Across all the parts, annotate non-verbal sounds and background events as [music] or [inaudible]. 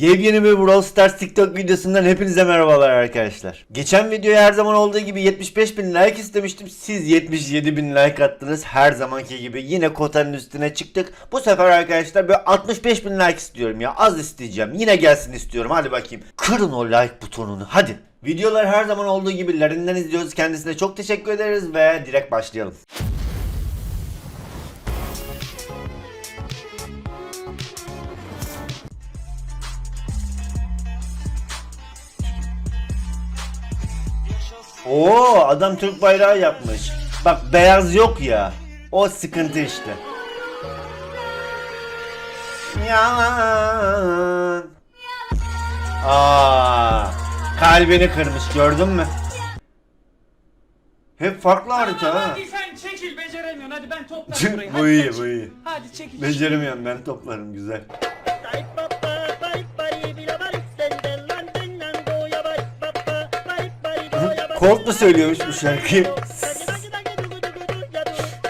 Yepyeni bir Brawl Stars TikTok videosundan hepinize merhabalar arkadaşlar. Geçen videoya her zaman olduğu gibi 75 bin like istemiştim. Siz 77 bin like attınız. Her zamanki gibi yine kotanın üstüne çıktık. Bu sefer arkadaşlar böyle 65 bin like istiyorum ya. Az isteyeceğim. Yine gelsin istiyorum. Hadi bakayım. Kırın o like butonunu. Hadi. Videolar her zaman olduğu gibi Larin'den izliyoruz. Kendisine çok teşekkür ederiz ve direkt başlayalım. Oo adam Türk bayrağı yapmış. Bak beyaz yok ya. O sıkıntı işte. Yalan. Aa, kalbini kırmış gördün mü? Hep farklı harita ha. Hadi sen çekil beceremiyorsun hadi ben toplarım burayı. bu Hadi iyi sen bu çekil. iyi. Hadi çekil. Beceremiyorum ben toplarım güzel. Colt mu söylüyormuş bu şarkıyı?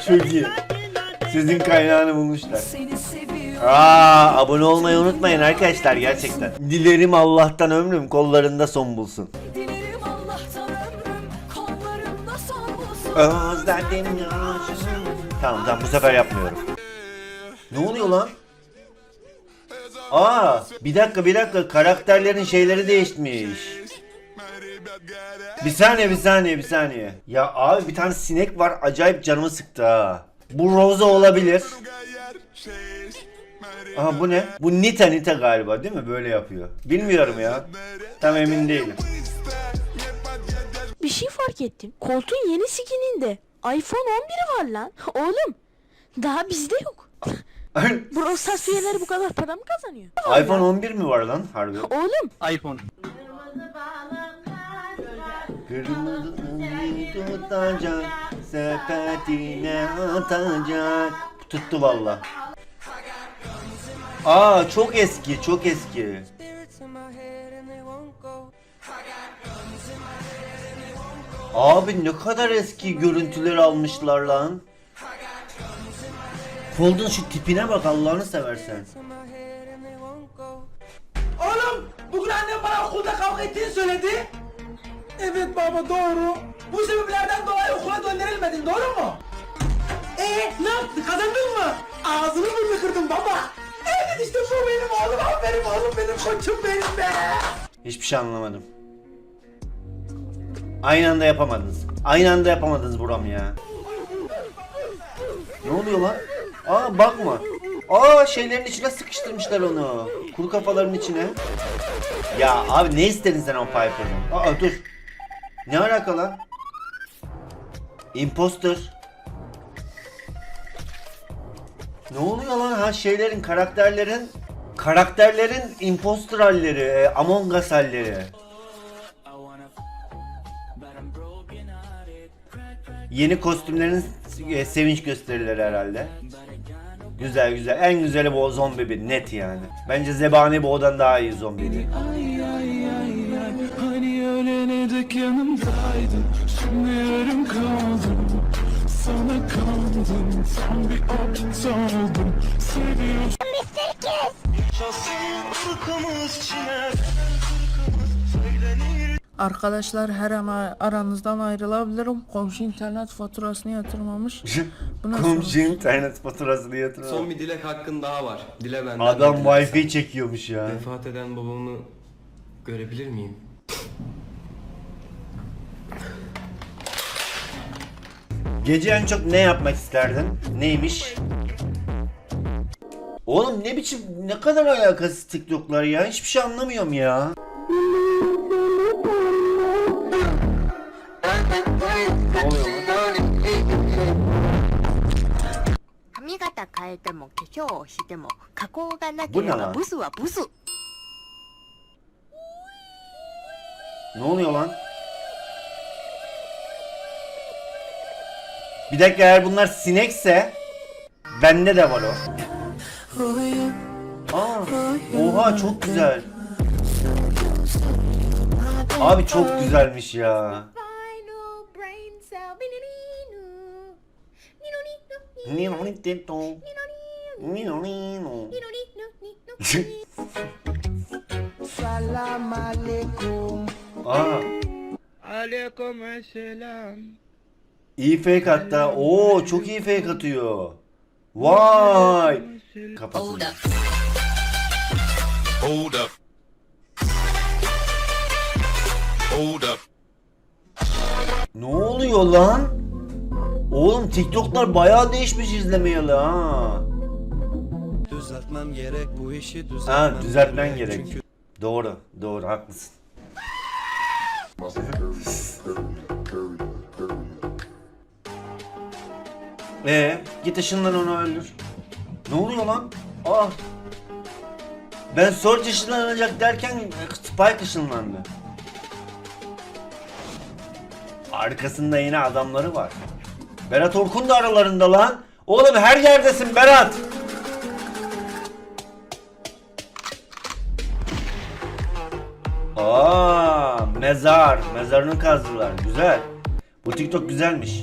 Çok iyi. Sizin kaynağını bulmuşlar. Aa, abone olmayı unutmayın arkadaşlar gerçekten. Dilerim Allah'tan ömrüm kollarında son bulsun. Dilerim Allah'tan ömrüm kollarımda son bulsun. Özledim yaşasın. Tamam tamam bu sefer yapmıyorum. Ne oluyor lan? Aa, bir dakika bir dakika karakterlerin şeyleri değişmiş. Bir saniye bir saniye bir saniye. Ya abi bir tane sinek var acayip canımı sıktı ha. Bu Rosa olabilir. Aha bu ne? Bu Nita Nita galiba değil mi? Böyle yapıyor. Bilmiyorum ya. Tam emin değilim. Bir şey fark ettim. Koltuğun yeni skininde iPhone 11'i var lan. Oğlum daha bizde yok. [laughs] Brawl Stars üyeleri bu kadar para mı kazanıyor? iPhone 11 mi var lan harbi? Oğlum iPhone. Kırmızı tutacak, sepetine atacak. Tuttu valla. Aa çok eski, çok eski. Abi ne kadar eski görüntüler almışlar lan. Cold'un şu tipine bak Allah'ını seversen. Oğlum bugün annem bana okulda kavga ettiğini söyledi. Evet baba doğru. Bu sebeplerden dolayı okula gönderilmedin doğru mu? Ee ne yaptın kazandın mı? Ağzını burnunu kırdın baba. Evet işte bu benim oğlum aferin oğlum benim koçum benim be. Hiçbir şey anlamadım. Aynı anda yapamadınız. Aynı anda yapamadınız buram ya. Ne oluyor lan? Aa bakma. Aa şeylerin içine sıkıştırmışlar onu. Kuru kafaların içine. Ya abi ne istedin sen o Piper'dan? Aa dur. Ne alaka lan? Imposter. Ne oluyor lan ha şeylerin karakterlerin karakterlerin imposter halleri, e, Among Us halleri. Yeni kostümlerin e, sevinç gösterileri herhalde. Güzel güzel. En güzeli bu zombi bir net yani. Bence Zebani Boğ'dan daha iyi zombi ölene dek yanımdaydın Şimdi yarım kaldım Sana kandım Tam bir aptal oldum Seviyorsun Arkadaşlar her ama aranızdan ayrılabilirim. Komşu internet faturasını yatırmamış. Komşu internet faturasını yatırıyor. Son bir dilek hakkın daha var. Dile benden. Adam wifi çekiyormuş ya. Vefat eden babamı görebilir miyim? Gece en çok ne yapmak isterdin? Neymiş? Oğlum ne biçim ne kadar alakasız TikTok'lar ya hiçbir şey anlamıyorum ya. Bu ne lan? Ne oluyor lan? Bir dakika eğer bunlar sinekse bende de var o. Aa, oha çok güzel. Abi çok güzelmiş ya. Nino nino. Aa. Aleyküm selam. İyi fake hatta. Oo çok iyi fake atıyor. Vay. Kafasını. Hold up. Hold up. Ne oluyor lan? Oğlum TikTok'lar bayağı değişmiş izlemeyeli ha. Düzeltmem gerek bu işi düzeltmem Ha düzeltmen gerek. Doğru, doğru haklısın. Ee, git ışınlan onu öldür. Ne oluyor lan? Aa. Ben Surge ışınlanacak derken Spike ışınlandı. Arkasında yine adamları var. Berat Orkun da aralarında lan. Oğlum her yerdesin Berat. Aa, mezar. Mezarını kazdılar. Güzel. Bu TikTok güzelmiş.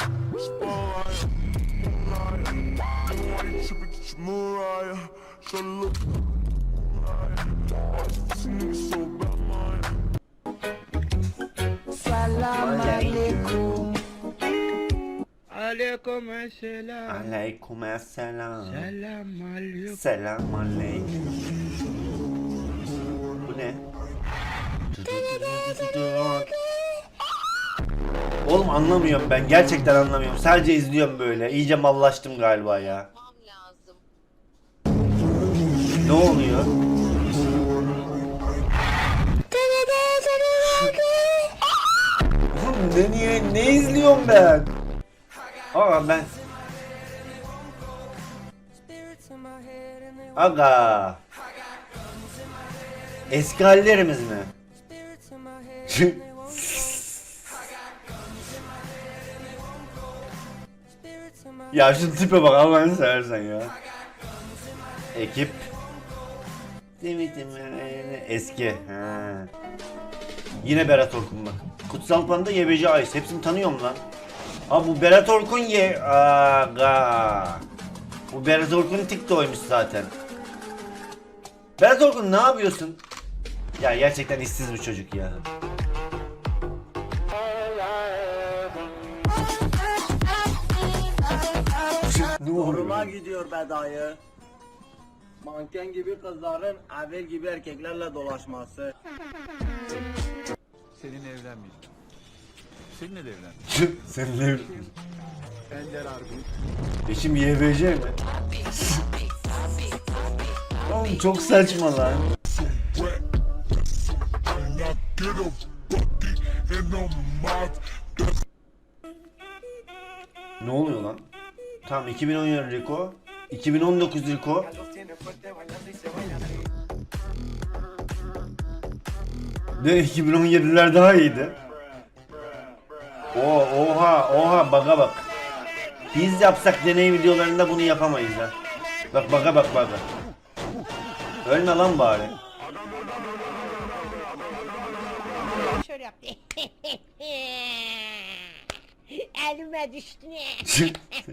So look. So bad, Aleyküm selam. Selam aleyküm. Selam aleyküm. Bu ne? Oğlum anlamıyorum ben. Gerçekten anlamıyorum. Sadece izliyorum böyle. İyice mallaştım galiba ya. Ne oluyor? Ne niye ne izliyorum ben? Aa ben Aga. Eski hallerimiz mi? [laughs] ya şu tipe bak Allah'ını seversen ya. Ekip. Eski. Ha. Yine Berat Orkun bak. Kutsal Panda Yebeci Ayş. Hepsini tanıyorum lan. Aa bu Berat Orkun ye. Aga. Bu Berat Orkun TikTok'ymuş zaten. Berat Orkun ne yapıyorsun? Ya gerçekten işsiz bir çocuk ya. ne oluyor? gidiyor be dayı. Manken gibi kızların evvel gibi erkeklerle dolaşması. Seninle evlenmeyeceğim. Seninle de evlen. [laughs] Seninle evlen- Eşim YBC mi? Oğlum çok saçma lan. Ne oluyor lan? Tamam 2017 Rico. 2019 Rico. Ne 2017'ler daha iyiydi. O oha oha baga bak. Biz yapsak deney videolarında bunu yapamayız ha. Bak baga bak baga. Ölme lan bari. şöyle yaptı. [laughs] Elime düştü [laughs] ne?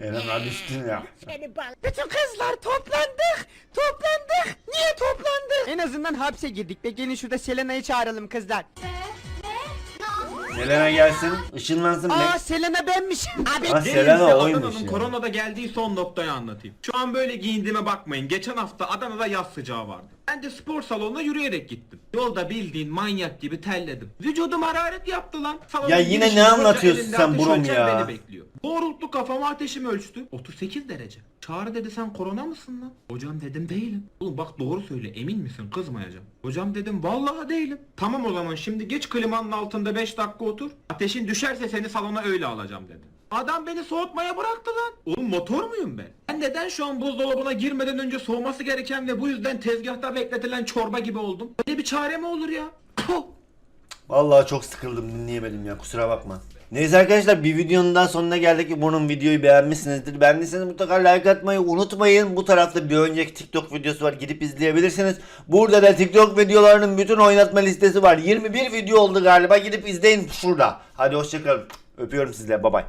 Elena düştün ya. Seni bal. Bütün kızlar toplandık. Toplandık. Niye toplandık? En azından hapse girdik de gelin şurada Selena'yı çağıralım kızlar. Selena gelsin, ışınlansın. Aa Ne? Selena benmiş. Abi Ha Selena oymuş Adana'nın ya. koronada geldiği son noktayı anlatayım. Şu an böyle giyindiğime bakmayın. Geçen hafta Adana'da yaz sıcağı vardı. Ben de spor salonuna yürüyerek gittim. Yolda bildiğin manyak gibi terledim. Vücudum hararet yaptı lan. Salonun Ya yine girişinde ne hoca anlatıyorsun elinde sen ateş Brom ölçer ya? Beni bekliyor. Doğrultlu kafama ateşimi ölçtü. 38 derece. Çağrı dedi sen korona mısın lan? Hocam dedim değilim. Oğlum bak doğru söyle emin misin kızmayacağım. Hocam dedim vallahi değilim. Tamam o zaman şimdi geç klimanın altında 5 dakika otur. Ateşin düşerse seni salona öyle alacağım dedi. Adam beni soğutmaya bıraktı lan. Oğlum motor muyum ben? Ben neden şu an buzdolabına girmeden önce soğuması gereken ve bu yüzden tezgahta bekletilen çorba gibi oldum? Böyle bir çare mi olur ya? Puh! Vallahi çok sıkıldım dinleyemedim ya kusura bakma. Neyse arkadaşlar bir videonun daha sonuna geldik. Umarım videoyu beğenmişsinizdir. Beğendiyseniz mutlaka like atmayı unutmayın. Bu tarafta bir önceki TikTok videosu var. Gidip izleyebilirsiniz. Burada da TikTok videolarının bütün oynatma listesi var. 21 video oldu galiba. Gidip izleyin şurada. Hadi hoşçakalın. Öpüyorum sizleri. Bay bay.